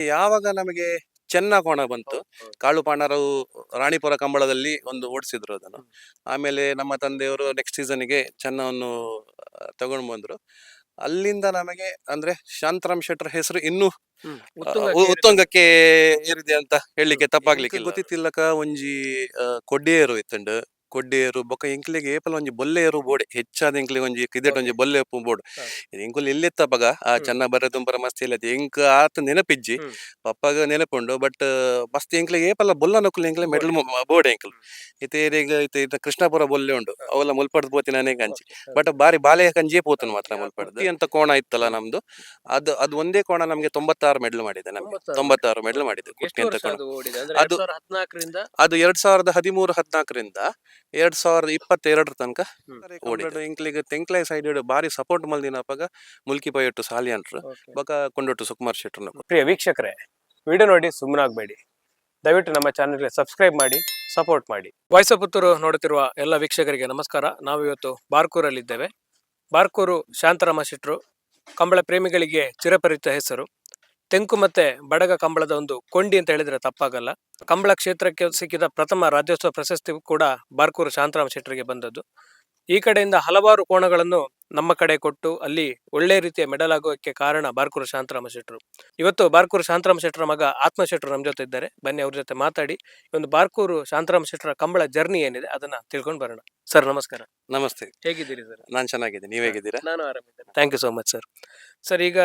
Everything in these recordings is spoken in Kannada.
ಯಾವಾಗ ನಮಗೆ ಚೆನ್ನ ಕೋಣ ಬಂತು? ಕಾಳು ಪಾಂಡರು ರಾಣಿಪುರ ಕಂಬಳದಲ್ಲಿ ಒಂದು ಓಡಿಸಿದ್ರು ಅದನ್ನು. ಆಮೇಲೆ ನಮ್ಮ ತಂದೆಯವರು ನೆಕ್ಸ್ಟ್ ಸೀಸನ್ಗೆ ಚೆನ್ನವನ್ನು ತಗೊಂಡು ಬಂದ್ರು. ಅಲ್ಲಿಂದ ನಮಗೆ ಅಂದ್ರೆ ಶಾಂತರಾಮ್ ಶೆಟ್ಟರ್ ಹೆಸರು ಇನ್ನೂ ಉತ್ತಂಗಕ್ಕೆ ಏರಿದೆ. ಅಂತ ಹೇಳಲಿಕ್ಕೆ ತಪ್ಪಾಗ್ಲಿಕ್ಕೆ ಗೊತ್ತಿತ್ತಿಲ್ಲಕ ಒಂಜಿ ಆ, ಕೊಡ್ಡಿಯೇರು ಇತ್ತಂಡು. ಕೊಡ್ಡಿಯೇರು ಬೊಕ್ಕ ಎಂಕ್ಲೆಗೆ ಏಪಲ ಒಂಜಿ ಬೊಲ್ಲೆಯರು ಬೋಡೆ ಹೆಚ್ಚಾದ ಎಂಕ್ಲೆಗೆ ಒಂಜಿ ಕಿದೆಟ್ ಒಂಜಿ ಬೊಲ್ಲೆ ಪೂ ಬೋಡು ಎಂಕುಲ್ ಎಲ್ಲಿತ್ತ ಬಗ ಆ ಚೆನ್ನ ಬರ ಮಸ್ತಿ ಇಲ್ಲ ಎಂಕ್ ಆತ ನೆನಪಿಜ್ಜಿ. ಪಪ್ಪಗ ನೆನಪುಂಡು ಬಟ್ ಮಸ್ತ್ ಎಂಕ್ಲೆಗೆ ಏಪಲ ಬೊಲ್ಲ ನಕುಲ್ ಎಂಕ್ಲೆ ಮೆಡಲ್ ಬೋಡೆ ಎಂಕಲ್. ಇತೇರಿಗೆ ಇತ ಇತ ಕೃಷ್ಣಾಪುರ ಬೊಲ್ಲೆ ಉಂಡು ಅವೆಲ್ಲ ಮುಲ್ಪಡ್ದು ಪೋತಿ ನನಗೆ ಕಂಚಿ ಬಟ್ ಬಾರಿ ಬಾಲೆ ಕಂಜಿ ಪೋತನ್ ಮಾತ್ರ ಮುಲ್ಪಡ್ದು. ಅಂತ ಕೋಣ ಇತ್ತಲ್ಲ ನಮ್ದು. ಅದು ಅದು ಒಂದೇ ಕೋಣ ನಮ್ಗೆ ತೊಂಬತ್ತಾರು ಮೆಡಲ್ ಮಾಡಿದೆ ನಮ್ಗೆ. ತೊಂಬತ್ತಾರು ಮೆಡಲ್. ಮಾಡಿದೆ ಎಷ್ಟು ಕುಸ್ತಿ ಅಂತ ಕೋಣ. ಅದು ಅದು ಎರಡ್ ಸಾವಿರದ ಹದಿಮೂರು ಹದಿನಾಲ್ಕರಿಂದ ಎರಡ್ ಸಾವಿರದ ಇಪ್ಪತ್ತೆರಡರ ತನಕ ಇಂಕ್ಲಿಗೆ ತೆಂಕ್ಲೆ ಸೈಡ್ ಬಾರಿ ಸಪೋರ್ಟ್ ಮಲ್ದಿನಪ್ಪಾಗ ಮುಲ್ಕಿ ಪೈಯಟ್ಟು ಸಾಲಿ ಅಂಟ್ರು ಬಕ ಕೊಂಡೊಟ್ಟು ಸುಕುಮಾರ್ ಶೆಟ್ಟರ್ ಪ್ರಿಯ ವೀಕ್ಷಕರೇ ವಿಡಿಯೋ ನೋಡಿ ಸುಮ್ಮನಾಗಬೇಡಿ ದಯವಿಟ್ಟು ನಮ್ಮ ಚಾನೆಲ್ಗೆ ಸಬ್ಸ್ಕ್ರೈಬ್ ಮಾಡಿ ಸಪೋರ್ಟ್ ಮಾಡಿ. ವಾಯ್ಸ್ ಪುತ್ತೂರು ನೋಡುತ್ತಿರುವ ಎಲ್ಲ ವೀಕ್ಷಕರಿಗೆ ನಮಸ್ಕಾರ. ನಾವು ಇವತ್ತು ಬಾರ್ಕೂರಲ್ಲಿದ್ದೇವೆ. ಬಾರ್ಕೂರು ಶಾಂತರಾಮ ಶೆಟ್ರು ಕಂಬಳ ಪ್ರೇಮಿಗಳಿಗೆ ಚಿರಪರಿಚಿತ ಹೆಸರು. ತೆಂಕು ಮತ್ತೆ ಬಡಗ ಕಂಬಳದ ಒಂದು ಕೊಂಡಿ ಅಂತ ಹೇಳಿದ್ರೆ ತಪ್ಪಾಗಲ್ಲ. ಕಂಬಳ ಕ್ಷೇತ್ರಕ್ಕೆ ಸಿಕ್ಕಿದ ಪ್ರಥಮ ರಾಜ್ಯೋತ್ಸವ ಪ್ರಶಸ್ತಿ ಕೂಡ ಬಾರ್ಕೂರು ಶಾಂತರಾಮ ಶೆಟ್ಟರಿಗೆ ಬಂದದ್ದು. ಈ ಕಡೆಯಿಂದ ಹಲವಾರು ಕೋಣಗಳನ್ನು ನಮ್ಮ ಕಡೆ ಕೊಟ್ಟು ಅಲ್ಲಿ ಒಳ್ಳೆ ರೀತಿಯ ಮೆಡಲ್ ಆಗೋಕ್ಕೆ ಕಾರಣ ಬಾರ್ಕೂರು ಶಾಂತರಾಮ ಶೆಟ್ಟರು. ಇವತ್ತು ಬಾರ್ಕೂರು ಶಾಂತರಾಮ ಶೆಟ್ಟರ ಮಗ ಆತ್ಮ ಶೆಟ್ಟರು ನಮ್ಮ ಜೊತೆ ಇದ್ದಾರೆ. ಬನ್ನಿ ಅವ್ರ ಜೊತೆ ಮಾತಾಡಿ. ಒಂದು ಬಾರ್ಕೂರು ಶಾಂತರಾಮ ಶೆಟ್ಟರ ಕಂಬಳ ಜರ್ನಿ ಏನಿದೆ ಅದನ್ನ ತಿಳ್ಕೊಂಡು ಬರೋಣ. ಸರ್ ನಮಸ್ಕಾರ. ನಮಸ್ತೆ. ಹೇಗಿದ್ದೀರಿ ಸರ್? ನಾನು ಚೆನ್ನಾಗಿದ್ದೀನಿ. ನೀವು ಹೇಗಿದ್ದೀರಾ? ನಾನು ಆರಾಮಿದ್ದೇನೆ. Thank you so much sir sir ಈಗ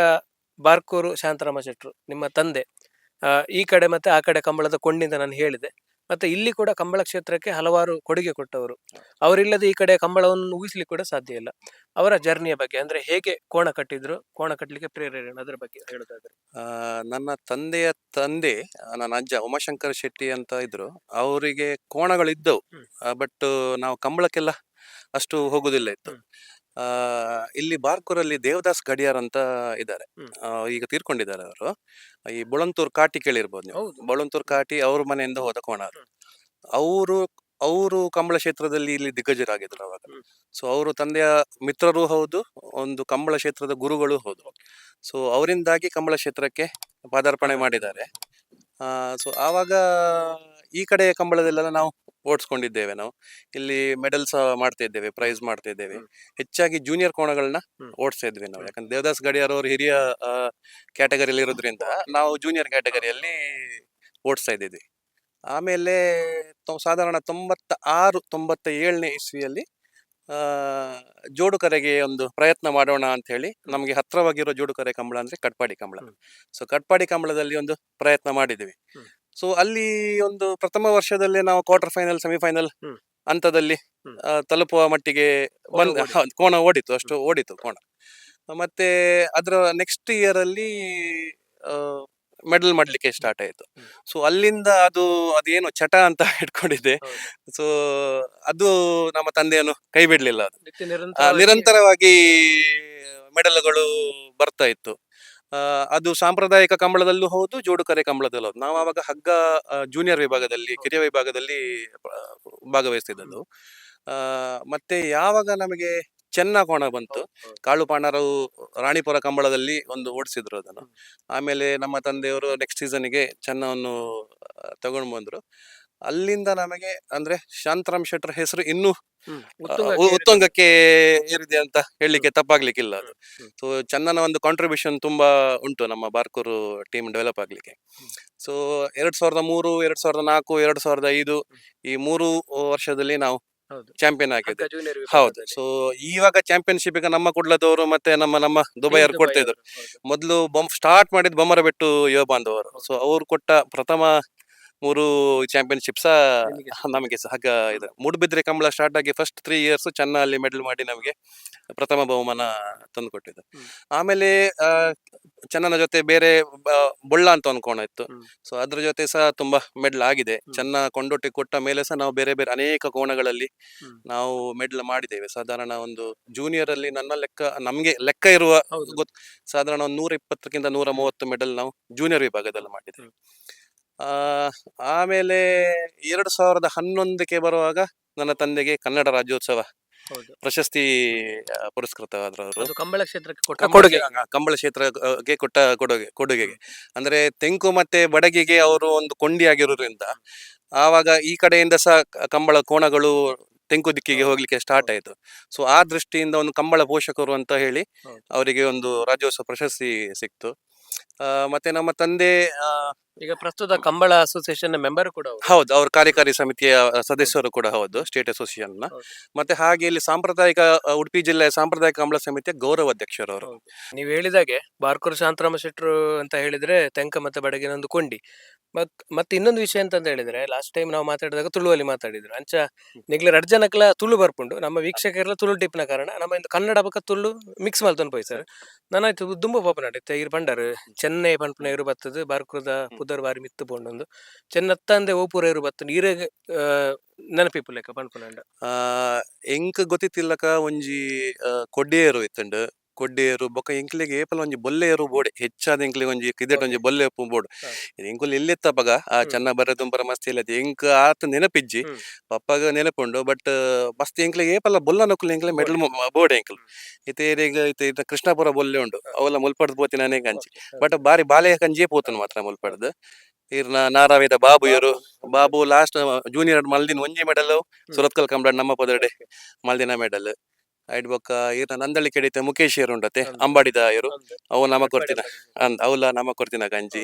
ಬಾರ್ಕೂರು ಶಾಂತರಾಮ ಶೆಟ್ಟರು ನಿಮ್ಮ ತಂದೆ. ಈ ಕಡೆ ಮತ್ತೆ ಆ ಕಡೆ ಕಂಬಳದ ಕೊಂಡಿಂದ ನಾನು ಹೇಳಿದೆ. ಮತ್ತೆ ಇಲ್ಲಿ ಕೂಡ ಕಂಬಳ ಕ್ಷೇತ್ರಕ್ಕೆ ಹಲವಾರು ಕೊಡುಗೆ ಕೊಟ್ಟವರು. ಅವರಿಲ್ಲದೆ ಈ ಕಡೆ ಕಂಬಳವನ್ನು ಊಹಿಸ್ಲಿಕ್ಕೆ ಕೂಡ ಸಾಧ್ಯ ಇಲ್ಲ. ಅವರ ಜರ್ನಿಯ ಬಗ್ಗೆ ಅಂದ್ರೆ ಹೇಗೆ ಕೋಣ ಕಟ್ಟಿದ್ರು ಕೋಣ ಕಟ್ಟಲಿಕ್ಕೆ ಪ್ರೇರಣೆ ಅದರ ಬಗ್ಗೆ ಹೇಳೋದಾದ್ರೆ. ನನ್ನ ತಂದೆಯ ತಂದೆ ನನ್ನ ಅಜ್ಜ ಉಮಾಶಂಕರ್ ಶೆಟ್ಟಿ ಅಂತ ಇದ್ರು. ಅವರಿಗೆ ಕೋಣಗಳಿದ್ದವು. ಬಟ್ ನಾವು ಕಂಬಳಕ್ಕೆಲ್ಲ ಅಷ್ಟು ಹೋಗುದಿಲ್ಲ ಇತ್ತು. ಆ ಇಲ್ಲಿ ಬಾರ್ಕೂರಲ್ಲಿ ದೇವದಾಸ್ ಗಡಿಯಾರ್ ಅಂತ ಇದ್ದಾರೆ. ಈಗ ತೀರ್ಕೊಂಡಿದ್ದಾರೆ ಅವರು. ಈ ಬುಳಂತೂರ್ ಕಾಟಿ ಕೇಳಿರ್ಬೋದು ನೀವು. ಬುಳಂತೂರ್ ಕಾಟಿ ಅವ್ರ ಮನೆಯಿಂದ ಹೋದ ಕೋಣ ಅವರು ಅವರು ಕಂಬಳ ಕ್ಷೇತ್ರದಲ್ಲಿ ಇಲ್ಲಿ ದಿಗ್ಗಜರಾಗಿದ್ರು ಅವಾಗ. ಸೊ ಅವರು ತಂದೆಯ ಮಿತ್ರರೂ ಹೌದು ಒಂದು ಕಂಬಳ ಕ್ಷೇತ್ರದ ಗುರುಗಳು ಹೌದು. ಸೊ ಅವರಿಂದಾಗಿ ಕಂಬಳ ಕ್ಷೇತ್ರಕ್ಕೆ ಪಾದಾರ್ಪಣೆ ಮಾಡಿದ್ದಾರೆ. ಸೊ ಆವಾಗ ಈ ಕಡೆ ಕಂಬಳದಲ್ಲೆಲ್ಲ ನಾವು ಓಡಿಸ್ಕೊಂಡಿದ್ದೇವೆ ನಾವು. ಇಲ್ಲಿ ಮೆಡಲ್ಸ್ ಮಾಡ್ತಾ ಇದ್ದೇವೆ ಪ್ರೈಸ್ ಮಾಡ್ತಾ ಇದ್ದೇವೆ. ಹೆಚ್ಚಾಗಿ ಜೂನಿಯರ್ ಕೋಣಗಳನ್ನ. ಓಡಿಸ್ತಾ ಇದ್ವಿ ನಾವು. ಯಾಕಂದ್ರೆ ದೇವದಾಸ್ ಗಡಿಯಾರ್ ಅವರು ಹಿರಿಯ ಕ್ಯಾಟಗರಿಯಲ್ಲಿ ಇರೋದ್ರಿಂದ ನಾವು ಜೂನಿಯರ್ ಕ್ಯಾಟಗರಿಯಲ್ಲಿ ಓಡಿಸ್ತಾ ಇದ್ದಿದ್ವಿ ಆಮೇಲೆ ಸಾಧಾರಣ ತೊಂಬತ್ತ ಆರು ತೊಂಬತ್ತ ಏಳನೇ ಇಸ್ವಿಯಲ್ಲಿ ಜೋಡುಕರೆಗೆ ಜೋಡು ಒಂದು ಪ್ರಯತ್ನ ಮಾಡೋಣ ಅಂತ ಹೇಳಿ ನಮಗೆ ಹತ್ರವಾಗಿರೋ ಜೋಡುಕರೆ ಕಂಬಳ ಅಂದ್ರೆ ಕಟ್ಪಾಡಿ ಕಂಬಳ. ಸೊ ಕಟ್ಪಾಡಿ ಕಂಬಳದಲ್ಲಿ ಒಂದು ಪ್ರಯತ್ನ ಮಾಡಿದ್ವಿ. ಸೊ ಅಲ್ಲಿ ಒಂದು ಪ್ರಥಮ ವರ್ಷದಲ್ಲೇ ನಾವು ಕ್ವಾರ್ಟರ್ ಫೈನಲ್ ಸೆಮಿಫೈನಲ್. ಹಂತದಲ್ಲಿ ಆ, ತಲುಪುವ ಮಟ್ಟಿಗೆ ಕೋಣ ಬಂದ್ ಓಡಿತು. ಹೌದು, ಕೋಣ ಓಡಿತು ಅಷ್ಟು ಓಡಿತು ಕೋಣ. ಮತ್ತೆ ಅದರ ನೆಕ್ಸ್ಟ್ ಇಯರ್ ಅಲ್ಲಿ ಮೆಡಲ್ ಮಾಡ್ಲಿಕ್ಕೆ ಸ್ಟಾರ್ಟ್ ಆಯಿತು. ಹ್ಮ್. ಸೊ ಅಲ್ಲಿಂದ ಅದು ಅದೇನು ಚಟ ಅಂತ ಇಟ್ಕೊಂಡಿದೆ ಸೊ ಅದು ನಮ್ಮ ತಂದೆಯನ್ನು ಕೈ ಬಿಡ್ಲಿಲ್ಲ ಅದು. ಆ, ನಿರಂತರವಾಗಿ ಮೆಡಲ್ಗಳು ಬರ್ತಾ ಇತ್ತು. ಅದು ಸಾಂಪ್ರದಾಯಿಕ ಕಂಬಳದಲ್ಲೂ ಹೌದು ಜೋಡುಕರೆ ಕಂಬಳದಲ್ಲೂ ಹೌದು. ನಾವು ಆವಾಗ ಹಗ್ಗ ಜೂನಿಯರ್ ವಿಭಾಗದಲ್ಲಿ ಕಿರಿಯ ವಿಭಾಗದಲ್ಲಿ ಭಾಗವಹಿಸ್ತಿದ್ದದ್ದು. ಆ, ಮತ್ತೆ ಯಾವಾಗ ನಮಗೆ ಚೆನ್ನ ಕೋಣ ಬಂತು ಕಾಳು ಪಾಂಡರು ರಾಣಿಪುರ ಕಂಬಳದಲ್ಲಿ ಒಂದು ಓಡಿಸಿದ್ರು ಅದನ್ನು. ಆಮೇಲೆ ನಮ್ಮ ತಂದೆಯವರು ನೆಕ್ಸ್ಟ್ ಸೀಸನ್ಗೆ ಚೆನ್ನವನ್ನು ತಗೊಂಡು ಬಂದ್ರು ಅಲ್ಲಿಂದ ನಮಗೆ ಅಂದ್ರೆ ಶಾಂತರಾಮ್ ಶೆಟ್ಟರ್ ಹೆಸರು ಇನ್ನು ಉತ್ತುಂಗಕ್ಕೆ ಏರಿದೆ. ಅಂತ ಹೇಳಲಿಕ್ಕೆ ತಪ್ಪಾಗ್ಲಿಕ್ಕಿಲ್ಲ ಅದು. ಸೊ ಚಂದನ ಒಂದು ಕಾಂಟ್ರಿಬ್ಯೂಷನ್ ತುಂಬಾ ಉಂಟು ನಮ್ಮ ಬಾರ್ಕೂರು ಟೀಮ್ ಡೆವಲಪ್ ಆಗ್ಲಿಕ್ಕೆ. ಸೊ ಎರಡ್ ಸಾವಿರದ ಮೂರು ಎರಡ್ ಸಾವಿರದ ನಾಲ್ಕು ಎರಡ್ ಸಾವಿರದ ಐದು ಈ ಮೂರು ವರ್ಷದಲ್ಲಿ ನಾವು ಚಾಂಪಿಯನ್ ಆಗಿದೆ ಆಗಿದ್ದೆ. ಹೌದು. ಸೊ ಇವಾಗ ಚಾಂಪಿಯನ್ಶಿಪ್ ಈಗ ನಮ್ಮ ಕುಡ್ಲದವರು ಮತ್ತೆ ನಮ್ಮ ನಮ್ಮ ದುಬೈಯವರು ದುಬೈ ಕೊಡ್ತಾ ಇದ್ರು. ಮೊದಲು ಬಂಪ್ ಸ್ಟಾರ್ಟ್ ಮಾಡಿದ್ ಬೊಮ್ಮರ ಬೆಟ್ಟು ಯುವ ಬಾಂಧವರು. ಸೊ ಅವ್ರು ಕೊಟ್ಟ ಪ್ರಥಮ ಮೂರು ಚಾಂಪಿಯನ್ಶಿಪ್ಸ ನಿಮಗೆ. ಹಗ್ಗ ಇದೆ. ಮೂಡುಬಿದ್ರೆ ಕಂಬಳ ಸ್ಟಾರ್ಟ್ ಆಗಿ ಫಸ್ಟ್ ತ್ರೀ ಇಯರ್ಸ್ ಚೆನ್ನ ಅಲ್ಲಿ ಮೆಡಲ್ ಮಾಡಿ ನಮಗೆ ಪ್ರಥಮ ಬಹುಮಾನ ತಂದು ಕೊಟ್ಟಿದ್ದು ಆಮೇಲೆ ಚೆನ್ನನ ಜೊತೆ ಬೇರೆ ಬೊಳ್ಳ ಅಂತ ಒಂದು ಕೋಣ ಇತ್ತು. ಸೊ ಅದ್ರ ಜೊತೆ ಸಹ ತುಂಬಾ ಮೆಡಲ್ ಆಗಿದೆ. ಚೆನ್ನ ಕೊಂಡೊಟ್ಟಿ ಕೊಟ್ಟ ಮೇಲೆ ಸಹ ನಾವು ಬೇರೆ ಬೇರೆ ಅನೇಕ ಕೋಣಗಳಲ್ಲಿ ನಾವು ಮೆಡಲ್ ಮಾಡಿದ್ದೇವೆ. ಸಾಧಾರಣ ಒಂದು ಜೂನಿಯರ್ ಅಲ್ಲಿ ನನ್ನ ಲೆಕ್ಕ ನಮ್ಗೆ ಲೆಕ್ಕ ಇರುವ ಸಾಧಾರಣ ಒಂದು ನೂರ ಇಪ್ಪತ್ತಕ್ಕಿಂತ ನೂರ ಮೂವತ್ತು ಮೆಡಲ್ ನಾವು ಜೂನಿಯರ್ ವಿಭಾಗದಲ್ಲಿ ಮಾಡಿದ್ದೇವೆ. ಆಮೇಲೆ ಎರಡು ಸಾವಿರದ ಹನ್ನೊಂದಕ್ಕೆ ಬರುವಾಗ ನನ್ನ ತಂದೆಗೆ ಕನ್ನಡ ರಾಜ್ಯೋತ್ಸವ ಪ್ರಶಸ್ತಿ ಪುರಸ್ಕೃತವಾದ್ರವರು. ಪುರಸ್ಕೃತವಾದ್ರು ಅವರು ಅದು ಕಂಬಳ ಕ್ಷೇತ್ರಕ್ಕೆ ಕೊಡುಗೆ ಕಂಬಳ ಕ್ಷೇತ್ರಕ್ಕೆ ಕೊಟ್ಟ ಕೊಡುಗೆ ಕೊಡುಗೆಗೆ. ಅಂದ್ರೆ ತೆಂಕು ಮತ್ತೆ ಬಡಗಿಗೆ ಅವರು ಒಂದು ಕೊಂಡಿ ಆಗಿರೋದ್ರಿಂದ ಆವಾಗ ಈ ಕಡೆಯಿಂದ ಸಹ ಕಂಬಳ ಕೋಣಗಳು ತೆಂಕು ದಿಕ್ಕಿಗೆ. ಹೋಗ್ಲಿಕ್ಕೆ ಸ್ಟಾರ್ಟ್ ಆಯ್ತು. ಸೊ ಆ ದೃಷ್ಟಿಯಿಂದ ಒಂದು ಕಂಬಳ ಪೋಷಕರು ಅಂತ ಹೇಳಿ ಅವರಿಗೆ ಒಂದು ರಾಜ್ಯೋತ್ಸವ ಪ್ರಶಸ್ತಿ ಸಿಕ್ತು. ಆ, ಮತ್ತೆ ನಮ್ಮ ತಂದೆ ಈಗ ಪ್ರಸ್ತುತ ಕಂಬಳ ಅಸೋಸಿಯೇಷನ್ ಮೆಂಬರ್ ಕೂಡ ಅವರು. ಹೌದು ಅವ್ರ ಕಾರ್ಯಕಾರಿ ಸಮಿತಿಯ ಸದಸ್ಯರು ಕೂಡ ಹೌದು ಸ್ಟೇಟ್ ಅಸೋಸಿಯೇಷನ್ನ. ಹೌದು. ಮತ್ತೆ ಹಾಗೆ ಇಲ್ಲಿ ಸಾಂಪ್ರದಾಯಿಕ ಉಡುಪಿ ಜಿಲ್ಲೆಯ ಸಾಂಪ್ರದಾಯಿಕ ಕಂಬಳ ಸಮಿತಿಯ ಗೌರವ ಅಧ್ಯಕ್ಷರು ಅವರು. ನೀವು ಹೇಳಿದಾಗೆ ಬಾರ್ಕೂರು ಶಾಂತರಾಮ ಶೆಟ್ರು ಅಂತ ಹೇಳಿದ್ರೆ ತೆಂಕ ಮತ್ತೆ ಬಡಗಿನ ಒಂದು ಕೊಂಡಿ ಮತ್ ಮತ್ತೆ ಇನ್ನೊಂದು ವಿಷಯ ಅಂತಂದ ಹೇಳಿದ್ರೆ ಲಾಸ್ಟ್ ಟೈಮ್ ನಾವು ಮಾತಾಡಿದಾಗ ತುಳುವಲ್ಲಿ ಮಾತಾಡಿದ್ರು. ಅಂಚ ನಿಗ್ಲ ರಡ್ ಜನಕ್ಲ ತುಳು ಬರ್ಪುಂಡು. ನಮ್ಮ ವೀಕ್ಷಕರೆಲ್ಲ ತುಳು ಟಿಪ್ನ ಕಾರಣ. ನಮ್ಮ ಇಂದು ಕನ್ನಡ ಬಕ್ಕ ತುಳು ಮಿಕ್ಸ್ ಮಲ್ತೊಂದು ಪೋಯ್ ಸರ್ ನಾನಾಯ್ತು ದುಂಬ ಪೋಪನಾಟ ಇರ್ ಪಂಡರ್ ಚೆನ್ನೈ ಪಂಪನ ಇರು ಬರ್ತದೆ ಬಾರ್ಕುರದ ಪುದರ್ ಬಾರಿ ಮಿತ್ತು ಪೋಂಡೊಂದು ಚೆನ್ನತ್ತಂದೆ ಓಪುರ ಇರು ಬತ್ತು ನೀರ ನೆನಪಿಪ್ಪು ಲೆಕ್ಕ ಪಂಪನಂಡ ಆ ಎಂಕ್ ಗೊತ್ತಿತ್ತಿಲ್ಲಕ ಒಂಜಿ ಆ, ಕೊಡ್ಡಿಯರು ಇತ್ತಂಡ್. ಕೊಡ್ಡಿಯರು ಬೊಕ ಎಂಕ್ಲೆಗ್ ಏಪಲ ಒಂಜಿ ಬೊಲ್ಲೆಯರು ಬೋಡೆ ಹೆಚ್ಚಾದ ಎಂಕ್ಲೆಗ್ ಒಂಜಿ ಕಿದೆಟ್ ಒಂಜಿ ಬೊಲ್ಲೆ ಉಪ್ಪು ಬೋಡು ಎಂಕುಲು ಎಲ್ಲಿತ್ತ ಪಗ ಆ ಚನ್ನ ಚೆನ್ನ ಬರ ದುಂಬರ ಮಸ್ತ್ ಇಲ್ಲದ ಎಂಕ್ ಆತ ನೆನಪಿಜ್ಜಿ. ಪಪ್ಪಗ ನೆನಪುಂಡು ಬಟ್ ಮಸ್ತ್ ಎಂಕ್ಲೆಗ್ ಏಪಲ ಬೊಲ್ಲ ನಕುಲ್ ಎಂಕ್ಲೆ ಮೆಡಲ್ ಬೋಡೆ ಎಂಕಲ್. ಇತ್ತೆ ಇತ್ತೆ ಇತ್ತ ಕೃಷ್ಣಪುರ ಬೊಲ್ಲೆ ಉಂಡು ಅವೆಲ್ಲ ಮುಲ್ಪಡ್ದು ಪೋತಿ ನಾನೇ ಕಂಚಿ ಬಟ್ ಬಾರಿ ಬಾಲೆ ಕಂಜಿ ಪೋತನ್ ಮಾತ್ರ ಮುಲ್ಪಡ್ದು. ಇರ್ನ ನಾರಾವೇದ ಬಾಬು ಇವರು ಬಾಬು. ಲಾಸ್ಟ್ ಜೂನಿಯರ್ ಮಲ್ದಿನ ಒಂಜಿ ಮೆಡಲ್ ಸುರತ್ಕಲ್ ಕಂಬ್ರಾಡ್ ನಮ್ಮ ಪದರ್ಡೆ ಮಲ್ದಿನ ಮೆಡಲ್ ಐಡ್ ಬೊಕ್ಕ ಇರ್ನ ನಂದಳ್ಳಿ ಕೆಡಿತ ಮುಖೇಶ್ ಇರು ಉಂಡತೆ. ಅಂಬಾಡಿದ ಇರು ಅವು ನಮ ಕೊಡ್ತಿನ. ಅಂದ್ ಅವಲ ನಮ ಕೊಡ್ತಿನ ಗಂಜಿ.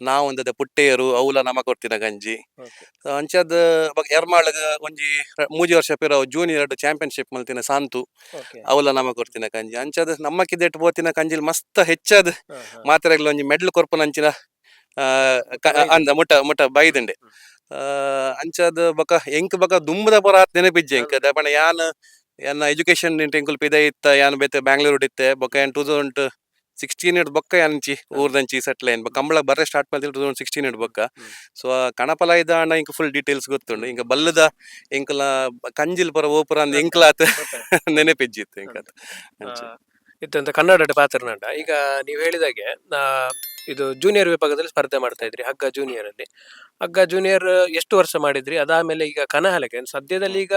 ನಾ ಒಂದದ ಪುಟ್ಟೆಯರು ಅವಲ ನಮ ಕೊರ್ತಿನ ಗಂಜಿ. ಅಂಚದ ಎರ್ಮಾಳ್ಗ್ ಒಂಜಿ ಮೂಜಿ ವರ್ಷ ಪಿರ ಜೂನಿಯರ್ ಚಾಂಪಿಯನ್ಶಿಪ್ ಮಲ್ತಿನ ಸಾಂತು. ಅವಲ ನಮ ಕೊರ್ತಿನ ಗಂಜಿ. ಅಂಚದ ನಮ್ಮ ಕಿದೆಟ್ ಪೋತಿನ ಕಂಜಿಲ್ ಮಸ್ತ್ ಹೆಚ್ಚದ್ ಮಾತ್ರ ಒಂಜಿ ಮೆಡ್ಲ್ ಕೊರ್ಪು ನಂಚಿನ ಅಂದ ಮುಟ ಮುಟ ಬೈದಂಡೆ. ಆ, ಅಂಚದ್ ಬಕ ಎಂಕ್ ಬಕ ದುಂಬದ ಪೊರ ನೆನಪಿಜ್ಜೆ ಎಂಕ್. ದಪಣ ಯಾನ್ ಯಾನ್ ಎಜುಕೇಶನ್ ಟೆಂಕುಲ್ ಪಿದೆ ಇತ್ತ ಯಾನ್ ಬೇತೆ ಬ್ಯಾಂಗ್ಳೂರ್ ಇತ್ತೆ ಬೊಕ್ಕ ಏನ್ ಟೂ ತೌಸಂಡ್ ಸಿಕ್ಸ್ಟೀನ್ ಇಡ್ ಬೊಕ್ಕ ಯಾನ್ಚಿ ಊರ್ದಂಚಿ ಸೆಟ್ಲ್ ಏನ್ ಕಂಬಳ ಬರ್ರೆ ಸ್ಟಾರ್ಟ್ ಮಾಡಿದ್ರು ಟೂ ತೌಸಂಡ್ ಸಿಕ್ಸ್ಟೀನ್ ಇಡ್ ಬೊಕ್ಕ. ಸೊ ಕಣಪಲ ಇದ ಅಣ್ಣ ಇಂಕ ಫುಲ್ ಡೀಟೇಲ್ಸ್ ಗೊತ್ತುಂಡು. ಇಂಕ ಬಲ್ಲದ ಇಂಕಲ ಕಂಜಿಲ್ ಪರ ಓಪುರ ಅಂದ್ ಎಂಕ್ಲಾತ್ ನೆನಪಿಜ್ಜಿತ್ತು ಅಂಚೆ. ಇತ್ತಂತ ಕನ್ನಡ ಪಾತ್ರನಟ ಈಗ ನೀವು ಹೇಳಿದಾಗೆ ಇದು ಜೂನಿಯರ್ ವಿಭಾಗದಲ್ಲಿ ಸ್ಪರ್ಧೆ ಮಾಡ್ತಾ ಇದ್ರಿ ಹಗ್ಗ ಜೂನಿಯರ್ ಅಲ್ಲಿ. ಹಗ್ಗ ಜೂನಿಯರ್ ಎಷ್ಟು ವರ್ಷ ಮಾಡಿದ್ರಿ? ಅದಾದ್ಮೇಲೆ ಈಗ ಕನಹಲಕ್ಕೆ ಸದ್ಯದಲ್ಲಿ ಈಗ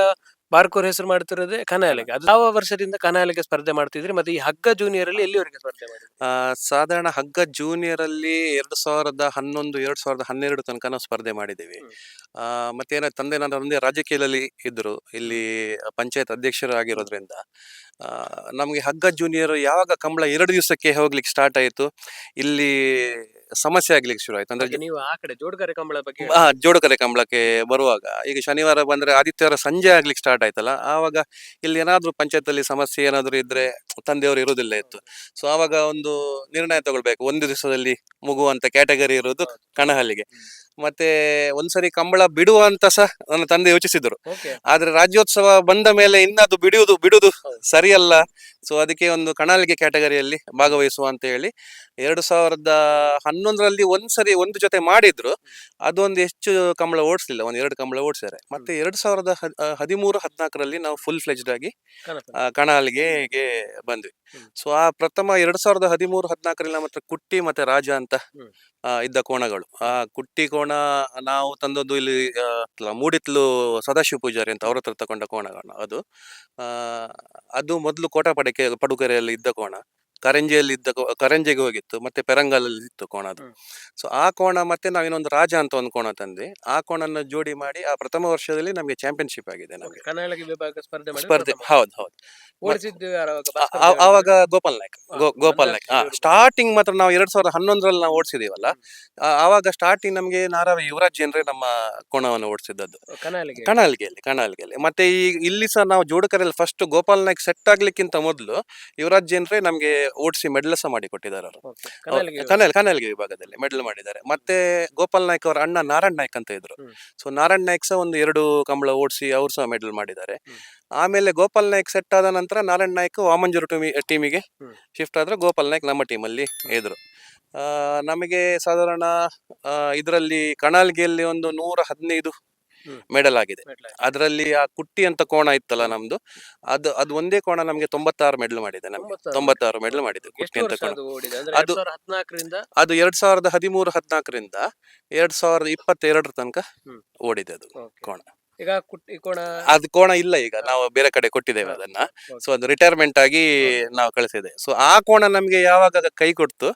ಬಾರ್ಕೋರ್ ಹೆಸರು ಮಾಡ್ತಿರೋದೇ ಕನಾಲೆಗೆ. ಅದು ಯಾವ ವರ್ಷದಿಂದ ಕನಾಲೆಗೆ ಸ್ಪರ್ಧೆ ಮಾಡ್ತಿದ್ರಿ? ಮತ್ತೆ ಈ ಹಗ್ಗ ಜೂನಿಯರ್ ಅಲ್ಲಿ ಎಲ್ಲಿವರೆಗೆ ಸ್ಪರ್ಧೆ ಮಾಡಿದ್ರಿ? ಆ, ಸಾಧಾರಣ ಹಗ್ಗ ಜೂನಿಯರ್ ಅಲ್ಲಿ ಎರಡ್ ಸಾವಿರದ ಹನ್ನೊಂದು ಎರಡು ಸಾವಿರದ ಹನ್ನೆರಡು ತನಕ ನಾವು ಸ್ಪರ್ಧೆ ಮಾಡಿದ್ದೀವಿ. ಆ, ಮತ್ತೆ ಏನೋ ತಂದೆ ನನ್ನ ತಂದೆ ರಾಜಕೀಯದಲ್ಲಿ ಇದ್ರು ಇಲ್ಲಿ ಪಂಚಾಯತ್ ಅಧ್ಯಕ್ಷರು ಆಗಿರೋದ್ರಿಂದ ನಮಗೆ ಹಗ್ಗ ಜೂನಿಯರ್ ಯಾವಾಗ ಕಂಬಳ ಎರಡು ದಿವಸಕ್ಕೆ ಹೋಗ್ಲಿಕ್ಕೆ ಸ್ಟಾರ್ಟ್ ಆಯಿತು. ಇಲ್ಲಿ ಸಮಸ್ಯೆ ಆಗ್ಲಿಕ್ಕೆ ಶುರು ಆಯ್ತು. ಅಂದ್ರೆ ನೀವು ಆ ಕಡೆ ಜೋಡ್ಗರೆ ಕಂಬಳ ಬಗ್ಗೆ ಆ ಜೋಡುಕರೆ ಕಂಬಳಕ್ಕೆ ಬರುವಾಗ ಈಗ ಶನಿವಾರ ಬಂದ್ರೆ ಆದಿತ್ಯವಾರ ಸಂಜೆ ಆಗ್ಲಿಕ್ಕೆ ಸ್ಟಾರ್ಟ್ ಆಯ್ತಲ್ಲ ಆವಾಗ ಇಲ್ಲಿ ಏನಾದ್ರೂ ಪಂಚಾಯತ್ ಸಮಸ್ಯೆ ಏನಾದ್ರೂ ಇದ್ರೆ ತಂದೆಯವರು ಇರುವುದಿಲ್ಲ ಇತ್ತು ಸೊ ಆವಾಗ ಒಂದು ನಿರ್ಣಯ ತಗೊಳ್ಬೇಕು. ಒಂದು ದಿವಸದಲ್ಲಿ ಮುಗುವಂತ ಕ್ಯಾಟಗರಿ ಇರೋದು ಕಣಹಲ್ಲಿಗೆ ಮತ್ತೆ ಒಂದ್ಸರಿ ಕಂಬಳ ಬಿಡುವ ಅಂತ ಸಹ ನನ್ನ ತಂದೆ ಯೋಚಿಸಿದ್ರು ಆದ್ರೆ ರಾಜ್ಯೋತ್ಸವ ಬಂದ ಮೇಲೆ ಇನ್ನದು ಬಿಡುವುದು ಬಿಡುವುದು ಹೌದು. ಸರಿಯಲ್ಲ. ಸೊ ಅದಕ್ಕೆ ಒಂದು ಕಣಾಲಿಗೆ ಕ್ಯಾಟಗರಿಯಲ್ಲಿ ಭಾಗವಹಿಸುವ ಅಂತ ಹೇಳಿ ಎರಡು ಸಾವಿರದ ಹನ್ನೊಂದರಲ್ಲಿ ಒಂದ್ಸರಿ ಒಂದು ಜೊತೆ ಮಾಡಿದ್ರು. ಅದೊಂದು ಹೆಚ್ಚು ಕಂಬಳ ಓಡಿಸ್ಲಿಲ್ಲ ಒಂದ್ ಎರಡು ಕಂಬಳ ಓಡಿಸಿದ್ದಾರೆ ಮತ್ತೆ ಎರಡು ಸಾವಿರದ ಹದಿಮೂರು ಹದಿನಾಲ್ಕರಲ್ಲಿ ನಾವು ಫುಲ್ ಫ್ಲೆಜ್ಡ್ ಆಗಿ ಕಣಾಲಿಗೆ ಬಂದ್ವಿ. ಸೊ ಆ ಪ್ರಥಮ ಎರಡು ಸಾವಿರದ ಹದಿಮೂರು ಹದಿನಾಲ್ಕರಲ್ಲಿ ನಮ್ಮ ಹತ್ರ ಕುಟ್ಟಿ ಮತ್ತೆ ರಾಜ ಅಂತ ಇದ್ದ ಕೋಣಗಳು. ಆ, ಕುಟ್ಟಿ ಕೋಣ ನಾವು ತಂದದ್ದು ಇಲ್ಲಿ ಮೂಡಿತ್ಲು ಸದಾಶಿವ ಪೂಜಾರಿ ಅಂತ ಅವ್ರ ಹತ್ರ ತಗೊಂಡ ಕೋಣಗಳು ಅದು. ಅದು ಮೊದಲು ಕೋಟ ಪಡಕೆ ಪಡುಕೆರೆಯಲ್ಲಿ ಇದ್ದ ಕೋಣ. ಕರಂಜಿಯಲ್ಲಿ ಇದ್ದ ಕರಂಜೆಗೆ ಹೋಗಿತ್ತು ಮತ್ತೆ ಪೆರಂಗಲಲ್ಲಿ ಇತ್ತು ಕೋಣ ಅದು. ಸೊ ಆ ಕೋಣ ಮತ್ತೆ ನಾವು ಇನ್ನೊಂದು ರಾಜ ಅಂತ ಒಂದು ಕೋಣ ತಂದೆ ಆ ಕೋಣನ ಜೋಡಿ ಮಾಡಿ ಆ ಪ್ರಥಮ ವರ್ಷದಲ್ಲಿ ನಮಗೆ ಚಾಂಪಿಯನ್ಶಿಪ್ ಆಗಿದೆ ನಮಗೆ. ವಿಭಾಗ ಸ್ಪರ್ಧೆ ಹೌದು ಹೌದು. ಆವಾಗ ಗೋಪಾಲ್ ನಾಯ್ಕ್ ಗೋಪಾಲ್ ನಾಯ್ಕ್. ಸ್ಟಾರ್ಟಿಂಗ್ ಮಾತ್ರ ನಾವು ಎರಡ್ ಸಾವಿರದ ಹನ್ನೊಂದರಲ್ಲಿ ನಾವು ಓಡಿಸಿದೀವಲ್ಲ? ಆವಾಗ ಸ್ಟಾರ್ಟಿಂಗ್ ನಮಗೆ ನಾರಾವ ಯುವರಾಜ್ ಜನರೇ ನಮ್ಮ ಕೋಣವನ್ನು ಓಡಿಸಿದ್ದದ್ದು. ಕಣಾಲ್ಗೆಯಲ್ಲಿ. ಕಣಾಲ್ಗೆಯಲ್ಲಿ ಮತ್ತೆ ಈ ಇಲ್ಲಿ ಸಹ ನಾವು ಜೋಡಕರಲ್ಲಿ ಫಸ್ಟ್ ಗೋಪಾಲ್ ನಾಯ್ಕ್ ಸೆಟ್ ಆಗ್ಲಿಕ್ಕಿಂತ ಮೊದಲು ಯುವರಾಜ್ ಜನರೇ ನಮ್ಗೆ ಓಡಿಸಿ ಮೆಡಲ್ ಸಹ ಮಾಡಿ ಕೊಟ್ಟಿದ್ದಾರೆ ಅವರು. ಕನಲ್ ಕನಲ್ಗೆ ವಿಭಾಗದಲ್ಲಿ ಮೆಡಲ್ ಮಾಡಿದ್ದಾರೆ. ಮತ್ತೆ ಗೋಪಾಲ್ ನಾಯ್ಕ್ ಅವರ ಅಣ್ಣ ನಾರಾಯಣ್ ನಾಯ್ಕ್ ಅಂತ ಇದ್ರು. ಸೊ ನಾರಾಯಣ್ ನಾಯ್ಕ್ ಸಹ ಒಂದು ಎರಡು ಕಂಬಳ ಓಡಿಸಿ ಅವ್ರು ಸಹ ಮೆಡಲ್ ಮಾಡಿದ್ದಾರೆ. ಆಮೇಲೆ ಗೋಪಾಲ್ ನಾಯ್ಕ್ ಸೆಟ್ ಆದ ನಂತರ ನಾರಾಯಣ್ ನಾಯ್ಕ್ ವಾಮಂಜೂರು ಟೀಮಿ ಟೀಮಿಗೆ ಶಿಫ್ಟ್ ಆದ್ರೆ ಗೋಪಾಲ್ ನಾಯ್ಕ್ ನಮ್ಮ ಟೀಮಲ್ಲಿ ಇದ್ರು. ಆ, ನಮಗೆ ಸಾಧಾರಣ ಇದರಲ್ಲಿ ಕಣಾಲ್ಗೆಯಲ್ಲಿ ಒಂದು ನೂರ ಹದಿನೈದು. ಮೆಡಲ್ ಆಗಿದೆ. ಅದರಲ್ಲಿ ಆ ಕುಟ್ಟಿ ಅಂತ ಕೋಣ ಇತ್ತಲ್ಲ ನಮ್ದು ಅದು ಅದು ಒಂದೇ ಕೋಣ ನಮಗೆ ತೊಂಬತ್ತಾರು ಮೆಡಲ್ ಮಾಡಿದೆ ನಮ್ಗೆ. ತೊಂಬತ್ತಾರು. ಮೆಡಲ್. ಮಾಡಿದೆ ಕುಟ್ಟಿ ಅಂತ ಕೋಣ. ಅದು ಅದು- ಎರಡ್ ಸಾವಿರದ ಹದಿಮೂರು ಹದಿನಾಲ್ಕರಿಂದ ಎರಡ್ ಸಾವಿರದ ಇಪ್ಪತ್ತೆರಡರ ತನಕ ಓಡಿದೆ ಅದು. ಕೋಣ. ಈಗ ಕೋಣ ಅದು ಕೋಣ ಇಲ್ಲ ಈಗ ನಾವು ಬೇರೆ ಕಡೆ ಕೊಟ್ಟಿದ್ದೇವೆ ಅದನ್ನ. ಸೊ ಅದು ರಿಟೈರ್ಮೆಂಟ್ ಆಗಿ ನಾವು ಕಳಿಸಿದೆ. ಸೊ ಆ ಕೋಣ ನಮ್ಗೆ ಯಾವಾಗ ಕೈ ಕೊಡ್ತು.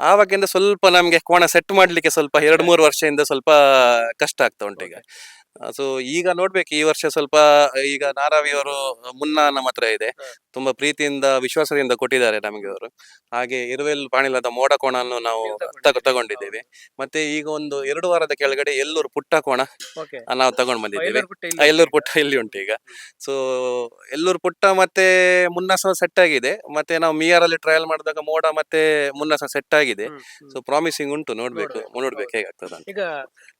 ಆವಾಗಿಂದ ಸ್ವಲ್ಪ ನಮ್ಗೆ ಕೋಣ ಸೆಟ್ ಮಾಡ್ಲಿಕ್ಕೆ ಸ್ವಲ್ಪ ಎರಡ್ ಮೂರು ವರ್ಷದಿಂದ ಸ್ವಲ್ಪ ಕಷ್ಟ ಆಗ್ತಾ ಉಂಟು ಈಗ. ಸೊ ಈಗ ನೋಡ್ಬೇಕು ಈ ವರ್ಷ ಸ್ವಲ್ಪ ಈಗ ನಾರಾವಿ ಅವರು ಮುನ್ನ ನಮ್ಮ ಹತ್ರ ಇದೆ. ತುಂಬಾ ಪ್ರೀತಿಯಿಂದ ವಿಶ್ವಾಸದಿಂದ ಕೊಟ್ಟಿದ್ದಾರೆ ನಮಗೆ ಅವರು. ಹಾಗೆ ಇರುವೆಲ್ ಪಾಣಿಲದ ಮೋಡ ಕೋಣವನ್ನು ನಾವು ನೀವು ತಗ- ತಗೊಂಡಿದ್ದೇವೆ. ಮತ್ತೆ ಈಗ ಒಂದು ಎರಡು ವಾರದ ಕೆಳಗಡೆ ಎಲ್ಲೂರು ಪುಟ್ಟ ಕೋಣ ಓಕೆ. ನಾವು ತಗೊಂಡ್ ಬಂದಿದ್ದೇವೆ. ಆ, ಎಲ್ಲೂರು ಪುಟ್ಟ ಇಲ್ಲಿ ಉಂಟು ಈಗ. ಸೊ ಎಲ್ಲೂರು ಪುಟ್ಟ ಮತ್ತೆ ಮುನ್ನ ಸಹ ಸೆಟ್ ಆಗಿದೆ. ಮತ್ತೆ ನಾವು ಮಿಯರ್ ಅಲ್ಲಿ ಟ್ರಯಲ್ ಮಾಡಿದಾಗ ಮೋಡ ಮತ್ತೆ ಮುನ್ನ ಸಹ ಸೆಟ್ ಆಗಿದೆ. ಸೊ ಪ್ರಾಮಿಸಿಂಗ್ ಉಂಟು ನೋಡ್ಬೇಕು. ನೋಡ್ಬೇಕು, ಹೇಗಾಗ್ತದೆ ಅಂತ ಈಗ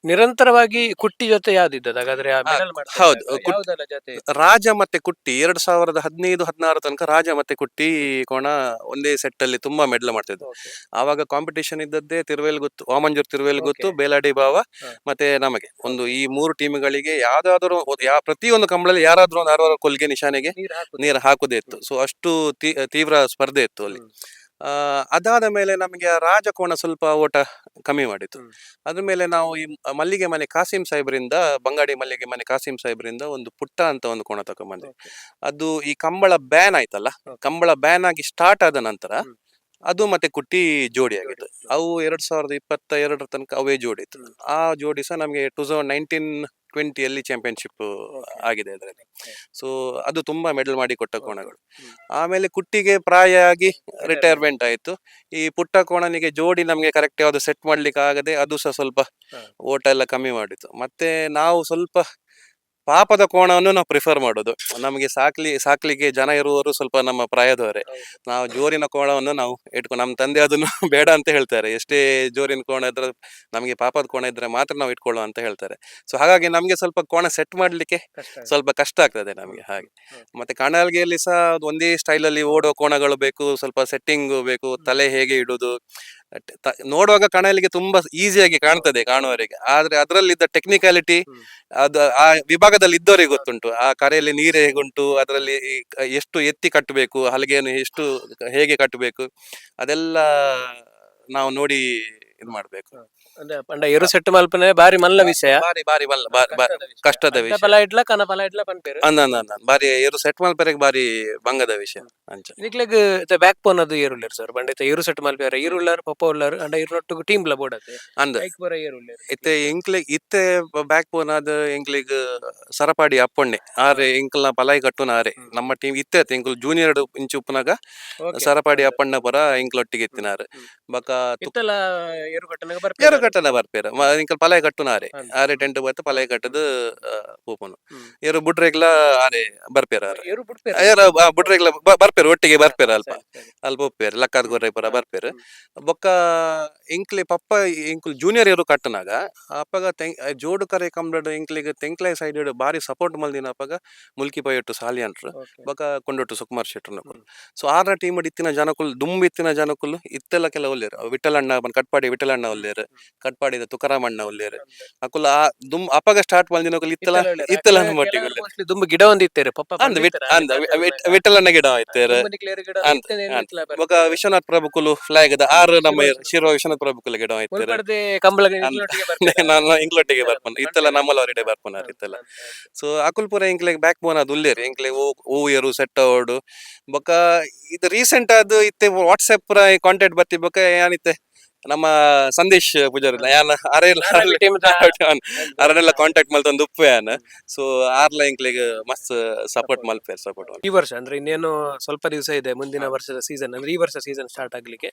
ನಿರಂತರವಾಗಿ ಕುಟ್ಟಿ ಜೊತೆ ಯಾವ್ದಿದ್ದದ ಹಾಗಾದ್ರೆ ಆ medal ಮಾಡ್ತಾ ಹೌದು, ಇದ್ದಾಗ ಕುಟ್- ಯಾವ್ದೆಲ್ಲ ಜೊತೆ ರಾಜ ಮತ್ತೆ ಕುಟ್ಟಿ ಎರಡ್ ಸಾವಿರದ ಹದಿನೈದು ಹದಿನಾರು ತನಕ ರಾಜ ಮತ್ತೆ ಕುಟ್ಟಿ ಕೋಣ ಒಂದೇ ಸೆಟ್ ಅಲ್ಲಿ ತುಂಬಾ ಮೆಡಲ್ ಮಾಡ್ತಿದ್ರು Okay. ಆವಾಗ ಕಾಂಪಿಟೇಷನ್ ಇದ್ದದ್ದೇ ತಿರುವೇಲ್ ಗೊತ್ತು ವಾಮಂಜೂರ್ ತಿರುವೇಲ್ ಗೊತ್ತು Okay. ಬೇಲಾಡಿ ಭಾವ ಹ. ಮತ್ತೆ ನಮಗೆ ಒಂದು ಈ ಮೂರು ಟೀಮ್ಗಳಿಗೆ ಯಾವ್ದಾದ್ರು ಒಂದ್- ಯಾ ಪ್ರತಿಯೊಂದು ಕಂಬಳಲ್ಲಿ ಯಾರಾದ್ರೂ ಒಂದು ಅರವರ ಕೊಲ್ಗೆ ನಿಶಾನೆಗೆ ನೀರ್ ಹಾಕುದು. ನೀರು ಹಾಕುದೇ ಇತ್ತು ಸೊ ಅಷ್ಟು ತೀ- ತೀವ್ರ ಸ್ಪರ್ಧೆ ಇತ್ತು ಅಲ್ಲಿ ಹ್ಮ್. ಆ, ಅದಾದ ಮೇಲೆ ನಮಗೆ ರಾಜಕೋಣ ಸ್ವಲ್ಪ ಓಟ ಕಮ್ಮಿ ಮಾಡಿತು. ಅದ್ರ ಮೇಲೆ ನಾವು ಈ ಮಲ್ಲಿಗೆ ಮನೆ ಕಾಸಿಂ ಸಾಹೇಬ್ರಿಂದ ಬಂಗಾಡಿ ಮಲ್ಲಿಗೆ ಮನೆ ಕಾಸಿಂ ಸಾಹೇಬ್ರಿಂದ ಒಂದು ಪುಟ್ಟ ಅಂತ ಒಂದು ಕೋಣ ತಗೊಂಡ್ಬಂದೆ ಅದು ಈ ಕಂಬಳ ಬ್ಯಾನ್ ಆಯ್ತಲ್ಲ ಕಂಬಳ ಬ್ಯಾನ್ ಆಗಿ ಸ್ಟಾರ್ಟ್ ಆದ ನಂತರ ಅದು ಮತ್ತೆ ಕುಟ್ಟಿ ಜೋಡಿ ಆಗಿತ್ತು. ಅವು ಎರಡ್ ಸಾವಿರದ ಇಪ್ಪತ್ತ ಎರಡರ ತನಕ ಅವೇ ಜೋಡಿ ಇತ್ತು. ಆ ಜೋಡಿ ಸಹ ನಮಗೆ ಟೂ ತೌಸಂಡ್ ನೈನ್ಟೀನ್ ಟ್ವೆಂಟಿಯಲ್ಲಿ ಚಾಂಪಿಯನ್ಶಿಪ್. ಆಗಿದೆ ಅದರಲ್ಲಿ. ಸೊ ಅದು ತುಂಬಾ ಮೆಡಲ್ ಮಾಡಿ ಕೊಟ್ಟ ಕೋಣಗಳು. ಆಮೇಲೆ ಕುಟ್ಟಿಗೆ ಪ್ರಾಯ ಆಗಿ ರಿಟೈರ್ಮೆಂಟ್ ಆಯಿತು. ಈ ಪುಟ್ಟ ಕೋಣನಿಗೆ ಜೋಡಿ ನಮಗೆ ಕರೆಕ್ಟ್ ಯಾವ್ದು ಸೆಟ್ ಮಾಡ್ಲಿಕ್ಕೆ ಆಗದೆ ಅದು ಸಹ ಸ್ವಲ್ಪ ಓಟ ಎಲ್ಲ ಕಮ್ಮಿ ಮಾಡಿತು. ಮತ್ತೆ ನಾವು ಸ್ವಲ್ಪ ಪಾಪದ ಕೋಣವನ್ನು ನಾವು ಪ್ರಿಫರ್ ಮಾಡೋದು. ನಮಗೆ ಸಾಕ್ಲಿ ಸಾಕ್ಲಿಕ್ಕೆ ಜನ ಇರುವವರು ಸ್ವಲ್ಪ ನಮ್ಮ ಪ್ರಾಯದವರೇ. ನಾವು ಜೋರಿನ ಕೋಣವನ್ನು ನಾವು ಇಟ್ಕೊಂಡು ನಮ್ಮ ತಂದೆ ಅದನ್ನು ಬೇಡ ಅಂತ ಹೇಳ್ತಾರೆ. ಎಷ್ಟೇ ಜೋರಿನ ಕೋಣ ಇದ್ರೆ ನಮಗೆ ಪಾಪದ ಕೋಣ ಇದ್ರೆ ಮಾತ್ರ ನಾವು ಇಟ್ಕೊಳ್ಳೋ ಅಂತ ಹೇಳ್ತಾರೆ. ಸೊ ಹಾಗಾಗಿ ನಮಗೆ ಸ್ವಲ್ಪ ಕೋಣ ಸೆಟ್ ಮಾಡ್ಲಿಕ್ಕೆ ಸ್ವಲ್ಪ ಕಷ್ಟ ಆಗ್ತದೆ ನಮಗೆ ಹಾಗೆ. ಮತ್ತೆ ಕಣಲ್ಗೆಯಲ್ಲಿ ಸಹ ಒಂದೇ ಸ್ಟೈಲಲ್ಲಿ ಓಡೋ ಕೋಣಗಳು ಬೇಕು ಸ್ವಲ್ಪ ಸೆಟ್ಟಿಂಗ್ ಬೇಕು ತಲೆ ಹೇಗೆ ಇಡುದು ನೋಡುವಾಗ ಕಣಲಿಗೆ ತುಂಬಾ ಈಸಿಯಾಗಿ ಕಾಣ್ತದೆ ಕಾಣುವವರಿಗೆ. ಆದ್ರೆ ಅದರಲ್ಲಿದ್ದ ಟೆಕ್ನಿಕಾಲಿಟಿ ಅದು ಆ ವಿಭಾಗದಲ್ಲಿ ಇದ್ದವರಿಗೆ ಗೊತ್ತುಂಟು. ಆ ಕರೆಯಲ್ಲಿ ನೀರು ಹೇಗುಂಟು ಅದರಲ್ಲಿ ಎಷ್ಟು ಎತ್ತಿ ಕಟ್ಟಬೇಕು ಹಲಗೆಯನ್ನು ಎಷ್ಟು ಹೇಗೆ ಕಟ್ಟಬೇಕು ಅದೆಲ್ಲ ನಾವು ನೋಡಿ ಇದು ಮಾಡ್ಬೇಕು ಅಂದ್ರೆ ಪಂಡ ಎರು ಸೆಟ್ ಮಲ್ಪನೆ ಬಾರಿ ಮಲ್ಲ ವಿಷಯ. ಬಾರಿ ಬಾರಿ ಮಲ್ಲ ಬಾರಿ ಬಾರಿ ಕಷ್ಟದ ವಿಷಯ. ಫಲ ಇಡ್ಲ ಕನ ಫಲ ಇಡ್ಲ ಪನ್ಪೇರು. ಅಂದ ಅಂದ ಅಂದ. ಬಾರಿ ಎರು ಸೆಟ್ ಮಲ್ಪೆರೆಗ್ ಬಾರಿ ಬಂಗದ ವಿಷಯ. ಅಂಚ. ಇದಕ್ಲೆಗ್ ಬ್ಯಾಕ್ ಬೋನ್ ಅದು ಏರುಳ್ಳರ್ ಸರ್ ಬಂಡಿತ ಎರು ಸೆಟ್ ಮಲ್ಪೇರ ಈರುಳ್ಳರ್ ಪಪ್ಪ ಉಳ್ಳರ್ ಅಂಡ ಇರುನೊಟ್ಟಿಗೆ ಟೀಮ್ ಲ ಬೋಡತ್ತೆ ಅಂದ. ಬರ ಏರುಳ್ಳರ್. ಇತ್ತೆ ಇಂಕ್ಲಿಗ್ ಇತ್ತೆ ಬ್ಯಾಕ್ ಬೋನ್ ಅದು ಇಂಕ್ಲಿಗ್ ಸರಪಾಡಿ ಅಪ್ಪಣ್ಣೆ. ಆರೆ ಇಂಕ್ಲ ಪಲಾಯಿ ಕಟ್ಟುನ ಆರೆ. ನಮ್ಮ ಟೀಮ್ ಇತ್ತೆ ಆತ. ಜೂನಿಯರ್ ಇಂಚು ಉಪ್ಪುನಾಗ ಸರಪಾಡಿ ಅಪ್ಪಣ್ಣ ಪರ ಇಂಕ್ಲೊಟ್ಟಿಗೆ ಎತ್ತಿನಾರೆ ಹ್ಮ್. ಬಕ ಏರು ಕಟ್ಟನಾಗ ಯಾರು ಬರ್ಪೇರು ಇಂಕಲ್ ಪಲಾಯಿ ಕಟ್ಟುನ ಆರೆ ಟೆಂಟ್ ಬತ್ತ ಪಲಾಯ ಕಟ್ಟದು ಪೂಪನು ಇವರು ಬುಡ್ರೆಗ್ಲ ಆರೆ ಬರ್ಪೇರ ಯಾರ ಬುಡ್ರೆಗ್ಲ ಬರ್ಪೇರ ಒಟ್ಟಿಗೆ ಬರ್ಪೇರ ಅಲ್ಪ. ಅಲ್ಪ ಒಪ್ಪೇರು ಲಕ್ಕದ ಗೊರ್ರೆ ಪರ ಬರ್ಪೇರು. ಬೊಕ್ಕ ಇಂಕ್ಲಿ ಪಪ್ಪ ಇಂಕ್ಲಿ ಜೂನಿಯರ್ ಇವರು ಕಟ್ಟನಾಗ ಅಪ್ಪಗ ಜೋಡು ಕರೆ ಕಂಬ್ಲಡ್ ಇಂಕ್ಲಿ ತೆಂಕ್ಲೈ ಸೈಡ್ ಬಾರಿ ಸಪೋರ್ಟ್ ಮಲ್ದಿನ ಅಪ್ಪಗ ಮುಲ್ಕಿ ಪೈಯೊಟ್ಟು ಸಾಲಿ ಅಂಟ್ರು. ಬೊಕ್ಕ ಬೊಕ ಕೊಂಡೊಟ್ಟು ಸುಕುಮಾರ್ ಶೆಟ್ರು. ಸೊ ಆರ್ನ ಟೀಮ್ ಇತ್ತಿನ ಜನಕುಲ್ ದುಂಬಿತ್ತಿನ ಜನಕುಲ್ ಇತ್ತೆಲ್ಲ ಕೆಲ ಒಲ್ಲೇರು. ವಿಠಲಣ್ಣ ಬನ್ ಕಟ್ಪಾಡಿ ವಿಠಲಣ್ಣ ಒಲ್ಲೇರು. ಕಟ್ಪಾಡಿದ ತುಕಾರಾಮಣ್ಣ ಒಲ್ಲೇರು ಅಕುಲ ಆ ದುಮ್ ಅಪಗ ಸ್ಟಾರ್ಟ್ ಮಲ್ದಿನಕುಲು ಇತ್ತಲ? ಇತ್ತಲ ಮಟ್ಟಿಗೆ ದುಂಬು ಗಿಡ ಒಂದಿತ್ತೇರು ಪಪ್ಪ ಅಂದ್ ವಿಟ್ ಅಂದ ವಿ- ವಿಟ್- ಗಿಡ ಆಯ್ತೇರೆ ಅಂದ್- ಅಂದ್. ಬೊಕ ವಿಶ್ವನಾಥ್ ಪ್ರಭುಕುಲು ಫ್ಲಾಗ್ ದ ಆರು ನಮ್ಮ ಶಿರ್ವ- ಶಿರ್ವ ವಿಶ್ವನಾಥ್ ಪ್ರಭುಕುಲ ಗಿಡ ಆಯ್ತೇರೆ ಕಂಬಳ ಅಂದ್-. ನಾನು ಇಂಗ್ಲೊಟ್ಟಿಗೆ ಬರ್ಪನ. ಇತ್ತಲ ನಮ್ಮಲ್ಲ ಅವರಿಡೆ ಬರ್ಪನ ಇತ್ತಲ. ಅಂದ್- ಅಂದ್. ಸೊ ಅಕುಲ್ಪುರ ಇಂಕ್ಲೆಗ್ ಬ್ಯಾಕ್ ಬೋನ್ ಅದು ಉಲ್ಲೇರಿ. ಇಂಕ್ಲೆಗ್ ಹೂ ಏರು ಸೆಟ್ ಅವಡು ಬೊಕ ಇದು ರೀಸೆಂಟ್ ಅದು ಇತ್ತೆ ವಾಟ್ಸ್ಆಪ್ ಪುರ ಕಾಂಟ್ಯಾಕ್ಟ್ ಬರ್ತಿ. ಬೊಕ ಏನಿತ್ತೆ? ನಮ್ಮ ಸಂದೇಶ್ ಪೂಜಾರಿ ಯಾನ್ ಅರೆಲ್ಲ ಕಾಂಟ್ಯಾಕ್ಟ್ ಅರನೆಲ್ಲ ಕಾಂಟ್ಯಾಕ್ಟ್ ಮಲ್ತಂದು ಉಪ್ಪು ಯಾನ್ ಸೊ ಆರ್ ಲೈಂಕ್ಲಿಗ್ ಮಸ್ತ್ ಸಪೋರ್ಟ್ ಮಲ್ಪೇರ್ ಸಪೋರ್ಟ್ ಈ ವರ್ಷ ಅಂದ್ರೆ ಇನ್ನೇನು ಸ್ವಲ್ಪ ದಿವಸ ಇದೆ ಮುಂದಿನ ವರ್ಷದ ಸೀಸನ್ ಅಂದ್ರೆ ಈ ವರ್ಷ ಸೀಸನ್ ಸ್ಟಾರ್ಟ್ ಆಗ್ಲಿಕ್ಕೆ.